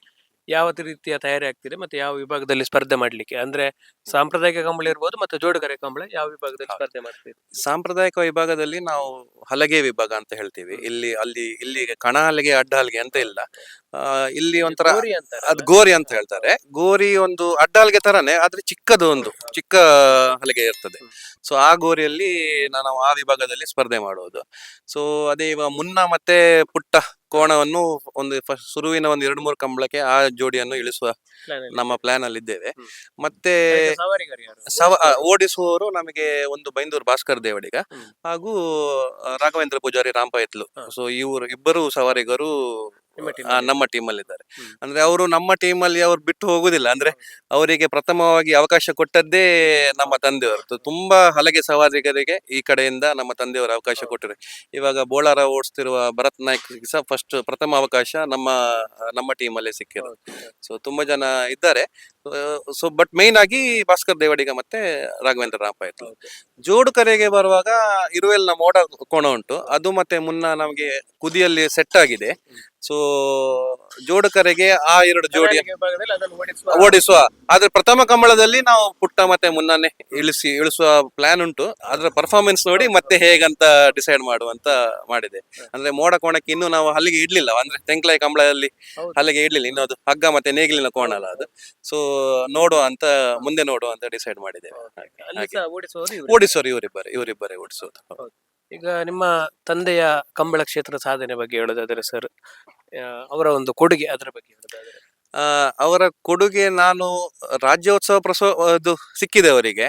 ಯಾವ ರೀತಿಯ ತಯಾರಿ ಆಗ್ತಿದೆ ಮತ್ತೆ ಯಾವ ವಿಭಾಗದಲ್ಲಿ ಸ್ಪರ್ಧೆ ಮಾಡ್ಲಿಕ್ಕೆ? ಅಂದ್ರೆ ಸಾಂಪ್ರದಾಯಿಕ ಕಂಬಳ ಇರ್ಬೋದು ಮತ್ತೆ ಜೋಡುಗರೆ ಕಂಬಳ ಯಾವ ವಿಭಾಗದಲ್ಲಿ ಸ್ಪರ್ಧೆ ಮಾಡ್ತೀವಿ ಸಾಂಪ್ರದಾಯಿಕ ವಿಭಾಗದಲ್ಲಿ ನಾವು ಹಲಗೆ ವಿಭಾಗ ಅಂತ ಹೇಳ್ತೀವಿ. ಇಲ್ಲಿ ಅಲ್ಲಿ ಇಲ್ಲಿ ಕಣ ಹಲಗೆ ಅಡ್ಡ ಹಲಗೆ ಅಂತ ಇಲ್ಲ. ಆ, ಇಲ್ಲಿ ಒಂಥರ ಗೋರಿ ಅಂತಾರೆ ಅದು ಗೋರಿ ಅಂತ ಹೇಳ್ತಾರೆ. ಗೋರಿ ಒಂದು ಅಡ್ಡ ಹಲಗೆ ತರನೇ ಆದ್ರೆ ಚಿಕ್ಕದು ಒಂದು ಚಿಕ್ಕ ಹಲಗೆ ಇರ್ತದೆ. ಸೊ ಆ ಗೋರಿಯಲ್ಲಿ ನಾವು ಆ ವಿಭಾಗದಲ್ಲಿ ಸ್ಪರ್ಧೆ ಮಾಡುವುದು ಸೊ ಅದೇ ಇವಾಗ ಮುನ್ನ ಮತ್ತೆ ಪುಟ್ಟ ಕೋಣವನ್ನು ಒಂದು ಫಸ್ಟ್ ಶುರುವಿನ ಒಂದು ಎರಡು ಮೂರು ಕಂಬಳಕ್ಕೆ ಆ ಜೋಡಿಯನ್ನು ಇಳಿಸುವ ನಮ್ಮ ಪ್ಲಾನ್ ಅಲ್ಲಿ ಇದ್ದೇವೆ ಮತ್ತೆ ಸವ ಓಡಿಸುವವರು ನಮಗೆ ಒಂದು ಬೈಂದೂರು ಭಾಸ್ಕರ್ ದೇವಡಿಗ ಹಾಗೂ ರಾಘವೇಂದ್ರ ಪೂಜಾರಿ ರಾಮ್ ಎತ್ಲು ಹ. ಸೊ ಇವರು ಇಬ್ಬರು ಸವಾರಿಗರು ಆ, ಅಲ್ಲಿ? ನಮ್ಮ ಟೀಮಲ್ಲಿ ಇದ್ದಾರೆ. ಅಂದ್ರೆ ಅವರು ನಮ್ಮ ಟೀಮ್ ಅಲ್ಲಿ ಅವ್ರು ಬಿಟ್ಟು ಹೋಗುದಿಲ್ಲ. ಅಂದ್ರೆ ಅವರಿಗೆ ಪ್ರಥಮವಾಗಿ ಅವಕಾಶ ಕೊಟ್ಟದ್ದೇ ನಮ್ಮ ತಂದೆಯವರು. ತು- ತುಂಬಾ ಹಲಗೆ ಸವಾರಿಗರಿಗೆ ಈ ಕಡೆಯಿಂದ ನಮ್ಮ ತಂದೆಯವರು ಅವಕಾಶ ಕೊಟ್ಟರು. ಇವಾಗ ಬೋಳಾರ ಓಡಿಸ್ತಿರುವ ಭರತ್ ನಾಯ್ಕ್ ಸಹ ಫಸ್ಟ್ ಪ್ರಥಮ ಅವಕಾಶ ನಮ್ಮ ನಮ್ಮ ಟೀಮ್ ಅಲ್ಲೇ ಸಿಕ್ಕಿರೋದು. ಸೊ ತುಂಬಾ ಜನ ಇದ್ದಾರೆ. ಸೊ ಬಟ್ ಮೇನ್ ಆಗಿ ಭಾಸ್ಕರ್ ದೇವಡಿಗ ಮತ್ತೆ ರಾಘವೇಂದ್ರ ರಾಪಾಯತ್ ಜೋಡು ಕರೆಗೆ ಬರುವಾಗ ಇರುವೆಲ್ನ ಮೋಡ ಕೋಣ ಉಂಟು. ಅದು ಮತ್ತೆ ಮುನ್ನ ನಮಗೆ ಕುದಿಯಲ್ಲಿ ಸೆಟ್ ಆಗಿದೆ. ಸೊ ಜೋಡು ಕರೆಗೆ ಆ ಎರಡು ಜೋಡಿ ಓಡಿಸುವ ಆದ್ರೆ ಪ್ರಥಮ ಕಂಬಳದಲ್ಲಿ ನಾವು ಪುಟ್ಟ ಮತ್ತೆ ಮುನ್ನನೆ ಇಳಿಸಿ ಇಳಿಸುವ ಪ್ಲಾನ್ ಉಂಟು. ಅದ್ರ ಪರ್ಫಾರ್ಮೆನ್ಸ್ ನೋಡಿ ಮತ್ತೆ ಹೇಗಂತ ಡಿಸೈಡ್ ಮಾಡುವಂತ ಮಾಡಿದೆ. ಅಂದ್ರೆ ಮೋಡ ಕೋಣಕ್ಕೆ ಇನ್ನು ನಾವು ಅಲ್ಲಿಗೆ ಇಡ್ಲಿಲ್ಲ. ಅಂದ್ರೆ ತೆಂಕ್ಲಾಯಿ ಕಂಬಳದಲ್ಲಿ ಅಲ್ಲಿಗೆ ಹಲ್ಲಿಗೆ ಇಡ್ಲಿಲ್ಲ. ಇನ್ನು ಅದು ಹಗ್ಗ ಮತ್ತೆ ನೇಗಿಲಿನ ಕೋಣ ಅಲ್ಲ ಅದು. ಸೊ ನೋಡುವ ಅಂತ ಮುಂದೆ ನೋಡುವ ಅಂತ ಡಿಸೈಡ್ ಮಾಡಿದ್ದೇವೆ ಓಡಿಸೋರು ಇವರಿಬ್ಬರೇ ಇವರಿಬ್ಬರೇ ಓಡಿಸೋದು ಈಗ ನಿಮ್ಮ ತಂದೆಯ ಕಂಬಳ ಕ್ಷೇತ್ರ ಸಾಧನೆ ಬಗ್ಗೆ ಹೇಳೋದಾದ್ರೆ ಸರ್ ಅವರ ಒಂದು ಕೊಡುಗೆ ಅದರ ಬಗ್ಗೆ ಹೇಳೋದಾದ್ರೆ. ಅವರ ಕೊಡುಗೆ ನಾನು ರಾಜ್ಯೋತ್ಸವ ಪ್ರಸವ ಅದು ಸಿಕ್ಕಿದೆ ಅವರಿಗೆ.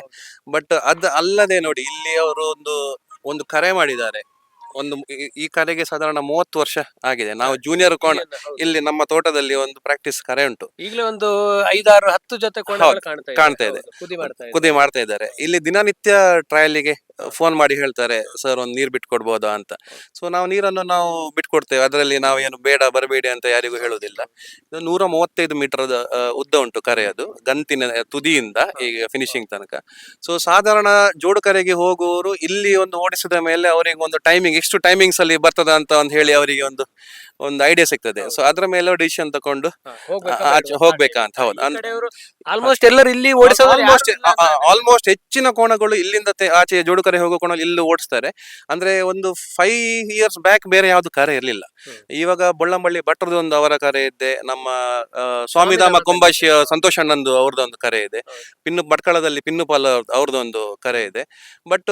ಬಟ್ ಅದ್ ಅಲ್ಲದೆ ನೋಡಿ ಇಲ್ಲಿ ಅವರು ಒಂದು ಒಂದು ಕರೆ ಮಾಡಿದ್ದಾರೆ. ಒಂದು ಈ- ಈ ಕರೆಗೆ ಸಾಧಾರಣ ಮೂವತ್ತು ವರ್ಷ ಆಗಿದೆ. ನಾವು ಜೂನಿಯರ್ ಕೋಣ ಇಲ್ಲಿ ನಮ್ಮ ತೋಟದಲ್ಲಿ ಒಂದು ಪ್ರಾಕ್ಟೀಸ್ ಕರೆ ಉಂಟು. ಈಗಲೇ ಒಂದು ಐದಾರು ಹತ್ತು ಜೊತೆ ಕೋಣಗಳು ಹೌದು, ಕಾಣ್ತಾ ಕಾಣ್ತಾ ಇದೆ. ಹೌದು, ಕುದಿ ಮಾಡ್ತಾ ಇದೆ ಕುದಿ ಮಾಡ್ತಾ ಇದ್ದಾರೆ. ಇಲ್ಲಿ ದಿನನಿತ್ಯ ಟ್ರಯಲಿಗೆ ಫೋನ್ ಮಾಡಿ ಹೇಳ್ತಾರೆ, ಸರ್ ಒಂದು ನೀರು ಬಿಟ್ಕೊಡ್ಬೋದಾ? ಅಂತ. ಸೊ ನಾವು ನೀರನ್ನು ನಾವು ಬಿಟ್ಕೊಡ್ತೇವೆ. ಅದರಲ್ಲಿ ನಾವು ಏನು ಬೇಡ, ಬರಬೇಡಿ ಅಂತ ಯಾರಿಗೂ ಹೇಳುವುದಿಲ್ಲ. ಇದು ನೂರ ಮೂವತ್ತೈದು ಮೀಟರ್ದ ಉದ್ದ ಉಂಟು ಕರೆ ಅದು, ಗಂತಿನ ತುದಿಯಿಂದ ಈಗ ಫಿನಿಶಿಂಗ್ ತನಕ. ಸೊ ಸಾಧಾರಣ ಜೋಡು ಕರೆಗೆ ಹೋಗುವವರು ಇಲ್ಲಿ ಒಂದು ಓಡಿಸಿದ ಮೇಲೆ ಅವರಿಗೆ ಒಂದು ಟೈಮಿಂಗ್ ಇಷ್ಟು ಟೈಮಿಂಗ್ಸ್ ಅಲ್ಲಿ ಬರ್ತದ ಅಂತ ಒಂದು ಹೇಳಿ ಅವರಿಗೆ ಒಂದು ಒಂದು ಐಡಿಯಾ ಸಿಗ್ತದೆ. ಸೊ ಅದ್ರ ಮೇಲೆ ಡಿಸಿಷನ್ ತಕೊಂಡು ಆಚೆ ಹೋಗ್ಬೇಕಾ ಅಂತ. ಹೌದು. ಆಲ್ಮೋಸ್ಟ್ ಎಲ್ಲರೂ ಇಲ್ಲಿ ಓಡಿಸೋದು ಆಲ್ಮೋಸ್ಟ್ ಆಲ್ಮೋಸ್ಟ್ ಹೆಚ್ಚಿನ ಕೋಣಗಳು ಇಲ್ಲಿಂದ ತೆ- ಆಚೆ ಜೋಡು ಕರೆ ಹೋಗೋ ಕೋಣ ಇಲ್ಲಿ ಓಡಿಸ್ತಾರೆ. ಅಂದ್ರೆ ಒಂದು ಫೈವ್ ಇಯರ್ಸ್ ಬ್ಯಾಕ್ ಬೇರೆ ಯಾವ್ದು ಕರೆ ಇರಲಿಲ್ಲ. ಇವಾಗ ಬೊಳ್ಳಂಬಳ್ಳಿ ಭಟ್ರದ್ದು ಒಂದು ಅವರ ಕರೆ ಇದೆ. ನಮ್ಮ ಸ್ವಾಮಿಧಾಮ ಕುಂಬಾಶಿ ಕೊಂಬಾಶಿಯ ಸಂತೋಷ್ ಅಣ್ಣಂದು ಅವ್ರದ್ದೊಂದು ಕರೆ ಇದೆ. ಪಿನ್ನು ಭಟ್ಕಳದಲ್ಲಿ ಪಿನ್ನುಪಾಲ್ ಅವ್ರದ್ದೊಂದು ಕರೆ ಇದೆ. ಬಟ್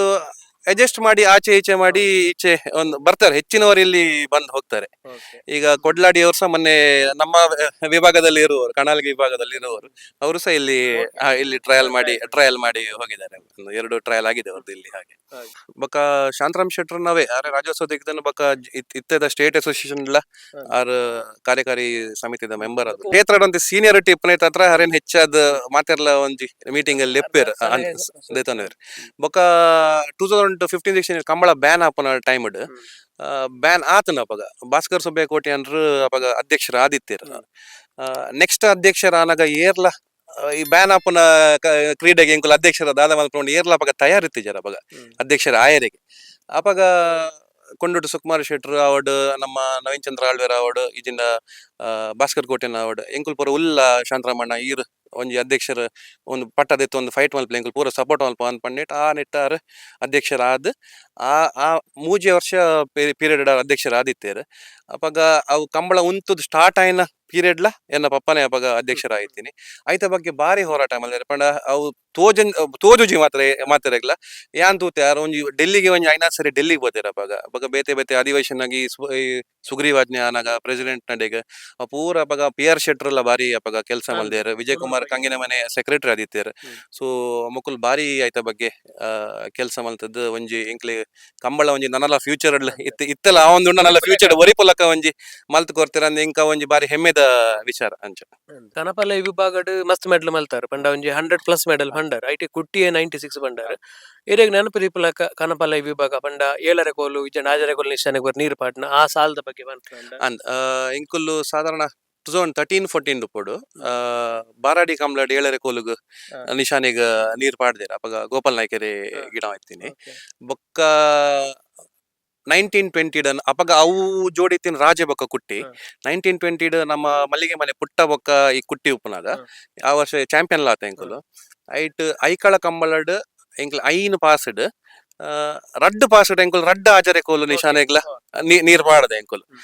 ಅಡ್ಜಸ್ಟ್ ಮಾಡಿ ಆಚೆ ಈಚೆ ಮಾಡಿ ಈಚೆ ಒಂದು ಬರ್ತಾರೆ. ಹೆಚ್ಚಿನವರು ಇಲ್ಲಿ ಬಂದು ಹೋಗ್ತಾರೆ. ಈಗ ಕೊಡ್ಲಾಡಿ ಅವರು ಸಹ ಮೊನ್ನೆ ನಮ್ಮ ವಿಭಾಗದಲ್ಲಿ ಇರುವವರು ಕಣಾಲ್ಗಿ ವಿಭಾಗದಲ್ಲಿ ಇರುವವರು ಅವರು ಸಹ ಇಲ್ಲಿ ಆ, ಇಲ್ಲಿ ಟ್ರಯಲ್ ಮಾಡಿ ಟ್ರಯಲ್ ಮಾಡಿ ಹೋಗಿದ್ದಾರೆ. ಒಂದು ಎರಡು ಟ್ರಯಲ್ ಆಗಿದೆ ಅವ್ರದ್ದು ಇಲ್ಲಿ ಹಾಗೆ. ಬಕ ಶಾಂತರಾಮ್ ಶೆಟ್ರ್ ನಾವೇ ಅರೆ ರಾಜ್ಯೋತ್ಸವ ಬಕ ಇತ್- ಇತ್ತದ ಸ್ಟೇಟ್ ಅಸೋಸಿಯೇಷನ್ ಇಲ್ಲ. ಆರ್ ಕಾರ್ಯಕಾರಿ ಸಮಿತಿದ ಮೆಂಬರ್ ಅದು. ಕ್ಷೇತ್ರಡಂತೆ ಸೀನಿಯರಿಟಿ ಇಪ್ಪನೈತ್ ಹತ್ರ ಹರೇನ್ ಹೆಚ್ಚಾದ ಮಾತೆರ್ಲ ಒಂಜಿ ಮೀಟಿಂಗ್ ಅಲ್ಲಿ ಲೆಪ್ಪೇರ್ ದೇತನವೇರ್. ಬೊಕ್ಕ two thousand fifteen sixteen Kambala ban ಆಪನ time ban ಆತನ ಅಪಗ ಭಾಸ್ಕರ್ ಸಭೆ ಕೋಟಿ ಅನ್ರು ಅಪಗ ಅಧ್ಯಕ್ಷರ ಆದಿತ್ಯರ್ ನೆಕ್ಸ್ಟ್ ಅಧ್ಯಕ್ಷರ ಅನಗ ಏರ್ಲ ಈ ಬ್ಯಾನ್ ಆಪನ ಕ್ರೀಡೆಗೆ ಇಂಕುಲ ಅಧ್ಯಕ್ಷರ ದಾದ ಮಲ್ಕೊಂಡು ಏರ್ಲ ಅಪಗ ತಯಾರಿತ್ತಿದ್ದಾರೆ ಅಪಗ. ಅಧ್ಯಕ್ಷರ ಆಯರಿಗೆ. ಅಪಗ ಕೊಂಡುಟು ಸುಕುಮಾರ್ ಶೆಟ್ರ್ ಅವಡ್ ನಮ್ಮ ನವೀನ್ ಚಂದ್ರ ಆಳ್ವೇರ್ ಅವಡ್ ಇಜಿಂದ ಆ, ಭಾಸ್ಕರ್ ಕೋಟೆನ ಅವಡ್ ಎಂಕುಲ್ ಪುರ ಉಲ್ಲ ಶಾಂತರಾಮಣ್ಣ ಈರ್ ಒಂಜಿ ಅಧ್ಯಕ್ಷರ ಒಂದು ಪಟ್ಟದೆತ್ತು ಒಂದು ಫೈಟ್ ಮಲ್ಪ ಎಂಕುಲ್ ಪೂರ ಸಪೋರ್ಟ್ ಮಲ್ಪ ಅಂತ ಪಂಡಿಟ್ ಆ ನಿಟ್ಟಾರ್ ಅಧ್ಯಕ್ಷರ ಆದ್ ಆ ಆ ಮೂಜಿ ವರ್ಷ ಪೀರಿಯಡ್ ಅಧ್ಯಕ್ಷರ ಆದಿತ್ತೇರ್ ಅಪಗ ಅವು ಕಂಬಳ ಉಂತುದು ಸ್ಟಾರ್ಟ್ ಆಯ್ನ ಪೀರಿಯಡ್ಲ ಎನ್ನ ಪಪ್ಪನೇ ಅಪಗ ಅಧ್ಯಕ್ಷರ ಆಯ್ತೀನಿ. ಐತ ಬಗ್ಗೆ ಬಾರಿ ಹೋರಾಟ ಮಾಡಿದ್ರೆ ಪಂಡ ಅವು ತೋಜನ್ ತೋಜುಜಿ ಮಾತ್ರ ಮಾತಾಡಲ್ಲ ಯಾನ್ ತೂತೆ ಯಾರು ಒಂಜಿ ಡೆಲ್ಲಿಗೆ ಒಂಜಿ ಐನಾ ಸರಿ ಡೆಲ್ಲಿಗೆ ಬೋದೇರ ಅಪಗ. ಅಪಗ ಬೇತೆ ಬೇತೆ ಅಧಿವೇಶನ ಆಗಿ ಸು- ಈ ಸುಗ್ರೀವಾಜ್ಞೆ ಆನಾಗ ಪ್ರೆಸಿಡೆಂಟ್ ನಡೆಗ ಪೂರ ಅಪಗ ಪಿ ಆರ್ ಶೆಟ್ರ್ ಎಲ್ಲ ಬಾರಿ ಅಪಗ ಕೆಲಸ ಮಾಡಿದ್ರೆ ಮಲ್ದೇರ್. ವಿಜಯ್ ಕುಮಾರ್ ಕಂಗಿನ ಮನೆ ಸೆಕ್ರೆಟರಿ ಆದಿತ್ಯರ್. ಹ್ಮ್. ಸೊ ಮುಕುಲ್ ಬಾರಿ ಆಯ್ತ ಬಗ್ಗೆ ಕೆಲಸ ಮಲ್ತದ್ದು ಒಂಜಿ ಇಂಕ್ಲೆ ಕಂಬಳ ಒಂಜಿ ನನ್ನಲ ಫ್ಯೂಚರ್ ಇತ್ತ ಇತ್ತಲ್ಲ ಆ ಒಂದು ಫ್ಯೂಚರ್ ಒರಿಪುಲಕ ಒಂಜಿ ಮಲ್ತ್ ಕೊರ್ತೀರ ಅಂದ್ ಇಂಕ ಒಂಜಿ ಬಾರಿ ಹೆಮ್ಮೆದ ವಿಚಾರ ಅಂಚ. ಕನಪಲ್ಲ ಈ ವಿಭಾಗಡ್ ಮಸ್ತ್ ಮೆಡಲ್ ಮಲ್ತಾರ ಪಂಡ ಒಂಜಿ ಹಂಡ್ರೆಡ್ ಪ್ಲಸ್ ಮೆಡಲ್ ಪಂಡರ್ ಐಟಿ ಕುಟ್ಟಿಯೇ ನೈಂಟಿ ಸಿಕ್ಸ್ ಪಂಡರ್. ಇರೇಗ್ ನೆನಪು ಪುಲಕ ಕನಪಲ್ಲ ಈ ವಿಭಾಗ ಪಂಡ ಏಳರೆ ಕೋಲು ಇಜಂಡ ಆಜರೆ ಕೋಲು ನಿಶಾನೆ ಗೊರ್ ನೀರು ಪಾಟ್ನ ಆ ಸಾಲದ ಬಗ್ಗೆ ಬಂತು ಅಂದ್? ಇಂಕುಲ್ಲು ಸಾಧಾರಣ ಟೂ ತೌಸಂಡ್ ತರ್ಟೀನ್ ಫೋರ್ಟೀನ್ ಆ, ಬಾರಾಡಿ ಕಂಬ್ಲಾಡ್ ಏಳರೆ ಕೋಲುಗು. ನಿಶಾನಿಗ ನೀರ್ ಪಾಡ್ದೇರ. ಅಪಗ ಗೋಪಾಲ್ ನಾಯ್ಕೆರೆ ಗಿಡ ಆಯ್ತೀನಿ ಬೊಕ್ಕ ನೈನ್ಟೀನ್ ಟ್ವೆಂಟಿ ಡನ್ ಅಪಗ ಅವು ಜೋಡಿತಿನ ರಾಜೆ ಬೊಕ್ಕ ಕುಟ್ಟಿ. ನೈನ್ಟೀನ್ ಟ್ವೆಂಟಿಡ್ ನಮ್ಮ ಮಲ್ಲಿಗೆ ಮನೆ ಪುಟ್ಟ ಬೊಕ್ಕ ಈ ಕುಟ್ಟಿ ಉಪ್ಪುನಾಗ. ಆ ವರ್ಷ ಚಾಂಪಿಯನ್ ಲಾತ ಎಂಕುಲು ಐಟ್ ಐಕಳ ಕಂಬಳಡ್ ಎಂಕಲ್ ಐನ್ ಪಾಸ್ಡ್ ರಡ್ ಪಾಸ್ಡ್ ಎಂಕುಲು ರಡ್ ಆಜರೆ ಕೋಲು ನಿಶಾನೆಗ್ಲ ನೀರ್ ಪಾಡದೆ ಎಂಕುಲು ಹ್ಮ್.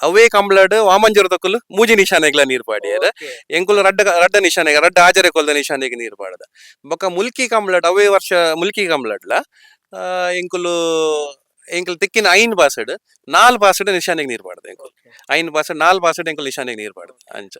ಅವೇ ಕಂಬ್ಲಡ್ ವಾಮಂಜರ ತಕುಲು ಮೂಜಿ ನಿಶಾನೆಗ್ಲ ನೀರ್ ಪಾಡಿಯರ್. ಎಂಕುಲು ರಡ್ಡ ರಡ್ಡ ನಿಶಾನೆಗ ರಡ್ಡ ಆಜರೆ ಕೊಲ್ದ ನಿಶಾನೆಗೆ ನೀರ್ ಪಾಡದ. ಬೊಕ ಮುಲ್ಕಿ ಕಂಬ್ಲಡ್ ಅವೇ ವರ್ಷ ಮುಲ್ಕಿ ಕಂಬ್ಲಡ್ಲ ಆ, ಎಂಕುಲು ಎಂಕುಲು ತಿಕ್ಕಿನ ಐನ್ ಬಾಸಡ್ ನಾಲ್ ಬಾಸಡ್ ನಿಶಾನೆಗೆ ನೀರ್ ಪಾಡದ ಎಂಕುಲು. ಐನ್ ಬಾಸಡ್ ನಾಲ್ ಬಾಸಡ್ ಎಂಕುಲು ನಿಶಾನೆಗೆ ನೀರ್ ಪಾಡದ ಅಂಚ.